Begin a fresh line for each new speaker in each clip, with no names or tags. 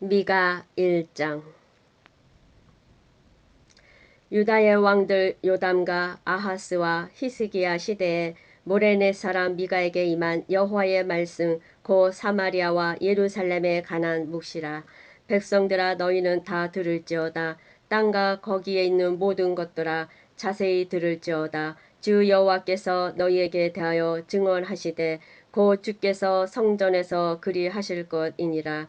미가 1장. 유다의 왕들 요담과 아하스와 히스기야 시대에 모레네 사람 미가에게 임한 여호와의 말씀 고 사마리아와 예루살렘에 관한 묵시라. 백성들아 너희는 다 들을지어다. 땅과 거기에 있는 모든 것들아 자세히 들을지어다. 주 여호와께서 너희에게 대하여 증언하시되 곧 주께서 성전에서 그리하실 것이니라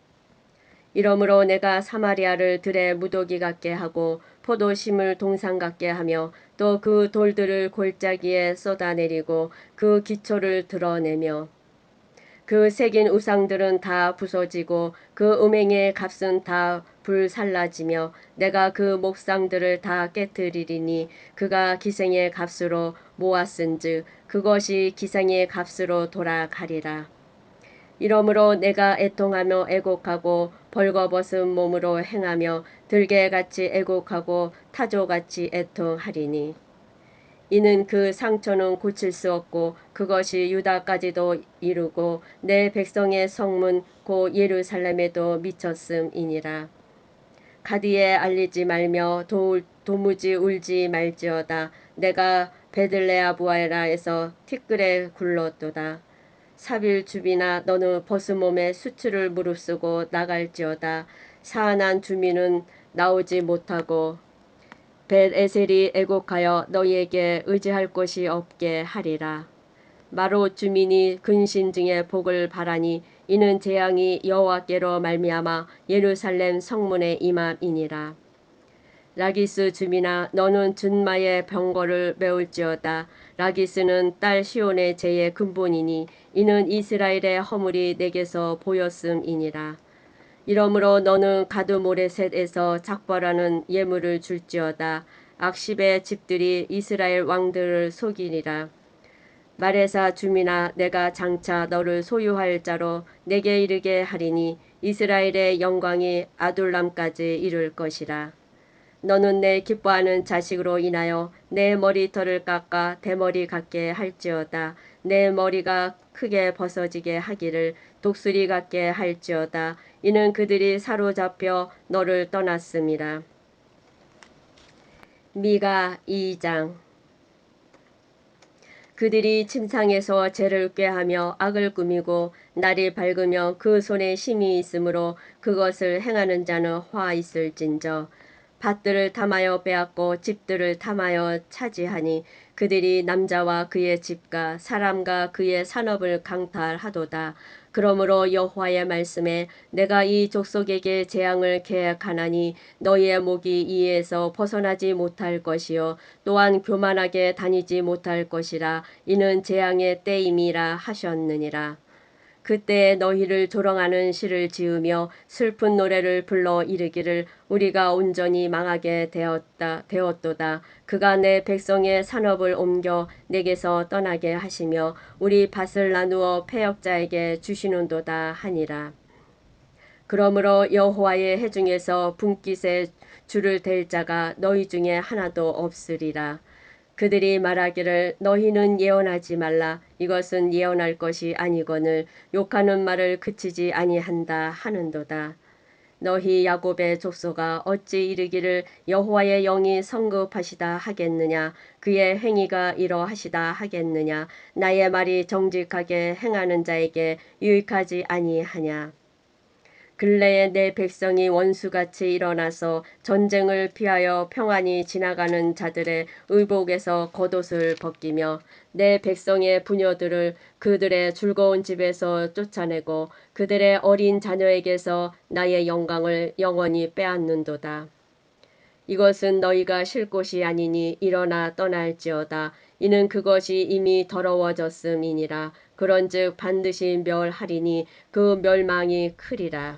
이러므로 내가 사마리아를 들에 무더기 같게 하고 포도심을 동상 같게 하며 또 그 돌들을 골짜기에 쏟아내리고 그 기초를 드러내며 그 새긴 우상들은 다 부서지고 그 음행의 값은 다 불살라지며 내가 그 목상들을 다 깨뜨리리니 그가 기생의 값으로 모았은즉 그것이 기생의 값으로 돌아가리라. 이러므로 내가 애통하며 애곡하고 벌거벗은 몸으로 행하며 들개같이 애곡하고 타조같이 애통하리니 이는 그 상처는 고칠 수 없고 그것이 유다까지도 이루고 내 백성의 성문 고 예루살렘에도 미쳤음이니라. 가디에 알리지 말며 도, 도무지 울지 말지어다. 내가 베들레아부아라에서 티끌에 굴렀도다. 사빌주비나 너는 벗은몸에 수출을 무릅쓰고 나갈지어다. 사안한 주민은 나오지 못하고 벳에셀이 애곡하여 너희에게 의지할 곳이 없게 하리라. 마로 주민이 근신 중에 복을 바라니 이는 재앙이 여호와께로 말미암아 예루살렘 성문에 임함이니라. 라기스 주민아 너는 준마의 병거를 메울지어다. 라기스는 딸 시온의 죄의 근본이니 이는 이스라엘의 허물이 내게서 보였음이니라. 이러므로 너는 가드 모레셋에서 작벌하는 예물을 줄지어다. 악십의 집들이 이스라엘 왕들을 속이니라. 마레사 주민아 내가 장차 너를 소유할 자로 내게 이르게 하리니 이스라엘의 영광이 아둘람까지 이룰 것이라. 너는 내 기뻐하는 자식으로 인하여 내 머리털을 깎아 대머리 같게 할지어다. 내 머리가 크게 벗어지게 하기를 독수리 같게 할지어다. 이는 그들이 사로잡혀 너를 떠났음이라. 미가 2장 그들이 침상에서 죄를 꾀하며 악을 꾸미고 날이 밝으며 그 손에 힘이 있으므로 그것을 행하는 자는 화 있을진저 밭들을 탐하여 빼앗고 집들을 탐하여 차지하니 그들이 남자와 그의 집과 사람과 그의 산업을 강탈하도다. 그러므로 여호와의 말씀에 내가 이 족속에게 재앙을 계획하나니 너희의 목이 이에서 벗어나지 못할 것이요 또한 교만하게 다니지 못할 것이라 이는 재앙의 때임이라 하셨느니라. 그때 너희를 조롱하는 시를 지으며 슬픈 노래를 불러 이르기를 우리가 온전히 망하게 되었다 되었도다. 그가 내 백성의 산업을 옮겨 내게서 떠나게 하시며 우리 밭을 나누어 패역자에게 주시는도다 하니라. 그러므로 여호와의 해중에서 분깃에 줄을 댈 자가 너희 중에 하나도 없으리라. 그들이 말하기를 너희는 예언하지 말라. 이것은 예언할 것이 아니거늘 욕하는 말을 그치지 아니한다. 하는도다. 너희 야곱의 족소가 어찌 이르기를 여호와의 영이 성급하시다 하겠느냐? 그의 행위가 이러하시다 하겠느냐? 나의 말이 정직하게 행하는 자에게 유익하지 아니하냐 근래에 내 백성이 원수같이 일어나서 전쟁을 피하여 평안히 지나가는 자들의 의복에서 겉옷을 벗기며 내 백성의 부녀들을 그들의 즐거운 집에서 쫓아내고 그들의 어린 자녀에게서 나의 영광을 영원히 빼앗는도다. 이것은 너희가 쉴 곳이 아니니 일어나 떠날지어다. 이는 그것이 이미 더러워졌음이니라. 그런즉 반드시 멸하리니 그 멸망이 크리라.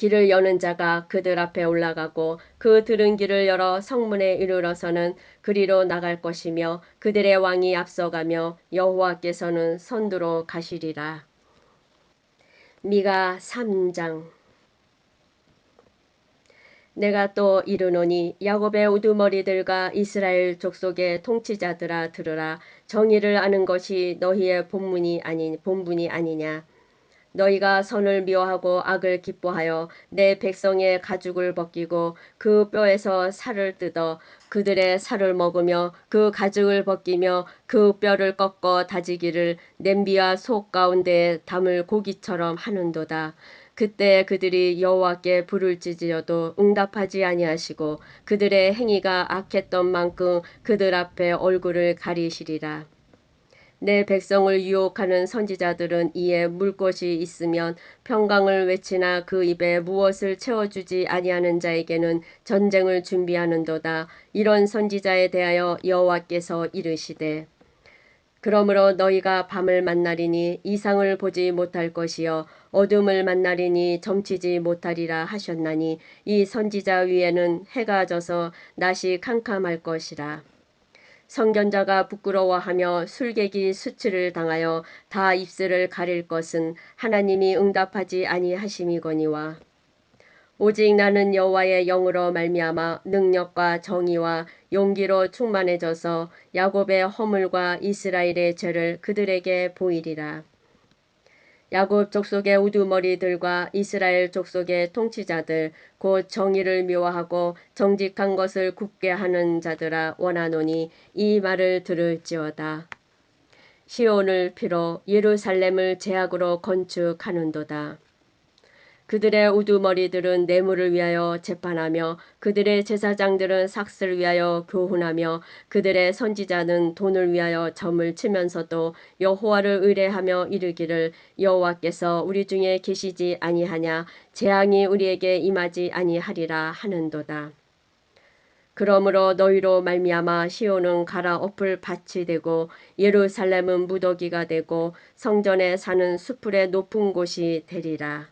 길을 여는 자가 그들 앞에 올라가고 그 들은 길을 열어 성문에 이르러서는 그리로 나갈 것이며 그들의 왕이 앞서가며 여호와께서는 선두로 가시리라. 미가 3장. 내가 또 이르노니 야곱의 우두머리들과 이스라엘 족속의 통치자들아 들으라. 정의를 아는 것이 너희의 본문이 아니 본분이 아니냐 너희가 선을 미워하고 악을 기뻐하여 내 백성의 가죽을 벗기고 그 뼈에서 살을 뜯어 그들의 살을 먹으며 그 가죽을 벗기며 그 뼈를 꺾어 다지기를 냄비와 속 가운데 담을 고기처럼 하는도다. 그때 그들이 여호와께 불을 찌지어도 응답하지 아니하시고 그들의 행위가 악했던 만큼 그들 앞에 얼굴을 가리시리라. 내 백성을 유혹하는 선지자들은 이에 물 것이 있으면 평강을 외치나 그 입에 무엇을 채워주지 아니하는 자에게는 전쟁을 준비하는도다. 이런 선지자에 대하여 여호와께서 이르시되 그러므로 너희가 밤을 만나리니 이상을 보지 못할 것이요 어둠을 만나리니 점치지 못하리라 하셨나니 이 선지자 위에는 해가 져서 낮이 캄캄할 것이라. 성견자가 부끄러워하며 술객이 수치를 당하여 다 입술을 가릴 것은 하나님이 응답하지 아니하심이거니와 오직 나는 여호와의 영으로 말미암아 능력과 정의와 용기로 충만해져서 야곱의 허물과 이스라엘의 죄를 그들에게 보이리라. 야곱 족속의 우두머리들과 이스라엘 족속의 통치자들 곧 정의를 묘하고 정직한 것을 굳게 하는 자들아 원하노니 이 말을 들을지어다. 시온을 피로 예루살렘을 제약으로 건축하는도다. 그들의 우두머리들은 뇌물을 위하여 재판하며 그들의 제사장들은 삭슬 위하여 교훈하며 그들의 선지자는 돈을 위하여 점을 치면서도 여호와를 의뢰하며 이르기를 여호와께서 우리 중에 계시지 아니하냐 재앙이 우리에게 임하지 아니하리라 하는도다. 그러므로 너희로 말미암아 시온은 갈아엎을 밭이 되고 예루살렘은 무더기가 되고 성전에 사는 수풀의 높은 곳이 되리라.